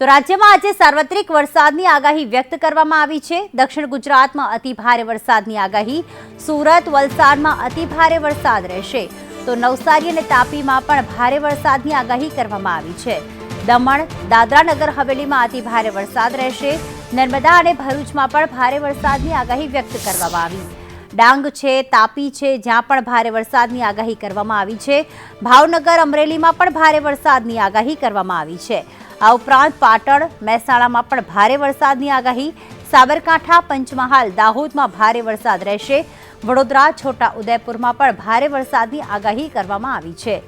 તો રાજ્યમાં આજે સાર્વત્રિક વરસાદની આગાહી વ્યક્ત કરવામાં આવી છે. દક્ષિણ ગુજરાતમાં અતિ ભારે વરસાદની આગાહી, સુરત, વલસાડમાં અતિ ભારે વરસાદ રહેશે. તો નવસારી અને તાપીમાં પણ ભારે વરસાદની આગાહી કરવામાં આવી છે. દમણ દાદરા નગર હવેલીમાં અતિ ભારે વરસાદ રહેશે. નર્મદા અને ભરૂચમાં પણ ભારે વરસાદની આગાહી વ્યક્ત કરવામાં આવી. ડાંગ છે, તાપી છે, જ્યાં પણ ભારે વરસાદની આગાહી કરવામાં આવી છે. ભાવનગર, અમરેલીમાં પણ ભારે વરસાદની આગાહી કરવામાં આવી છે. આ ઉપરાંત પાટણ, મહેસાણામાં પણ ભારે વરસાદની આગાહી. સાબરકાંઠા, પંચમહાલ, દાહોદમાં ભારે વરસાદ રહેશે. વડોદરા છોટા ઉદયપુરમાં પણ ભારે વરસાદની આગાહી કરવામાં આવી છે.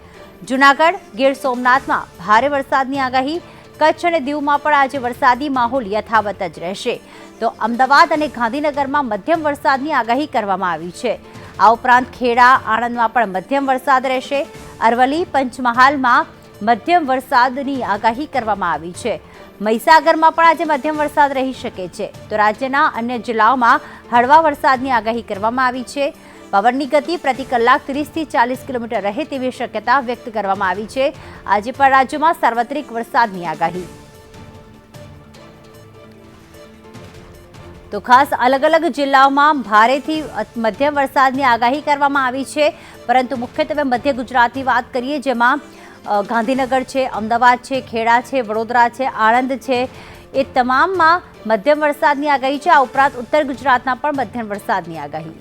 જુનાગઢ, ગીર સોમનાથમાં ભારે વરસાદની આગાહી. કચ્છ અને દીવમાં પણ આજે વરસાદી માહોલ યથાવત જ રહેશે. તો અમદાવાદ અને ગાંધીનગરમાં મધ્યમ વરસાદની આગાહી કરવામાં આવી છે. આ ઉપરાંત ખેડા, આણંદમાં પણ મધ્યમ વરસાદ રહેશે. અરવલ્લી, પંચમહાલમાં મધ્યમ વરસાદની આગાહી કરવામાં આવી છે. મહીસાગરમાં પણ આજે મધ્યમ વરસાદ રહી શકે છે. તો રાજ્યના અન્ય જિલ્લાઓમાં હળવા વરસાદની આગાહી કરવામાં આવી છે. પવનની ગતિ પ્રતિ કલાક ત્રીસથી ચાલીસ કિલોમીટર રહે તેવી શક્યતા વ્યક્ત કરવામાં આવી છે. આજે પણ રાજ્યમાં સાર્વત્રિક વરસાદની આગાહી. તો ખાસ અલગ અલગ જિલ્લાઓમાં ભારેથી મધ્યમ વરસાદની આગાહી કરવામાં આવી છે. પરંતુ મુખ્યત્વે મધ્ય ગુજરાતની વાત કરીએ જેમાં ગાંધીનગર છે, અમદાવાદ છે, ખેડા છે, વડોદરા છે, આણંદ છે, એ તમામમાં મધ્યમ વરસાદની આગાહી છે. આ ઉપરાંત ઉત્તર ગુજરાતના પણ મધ્યમ વરસાદની આગાહી.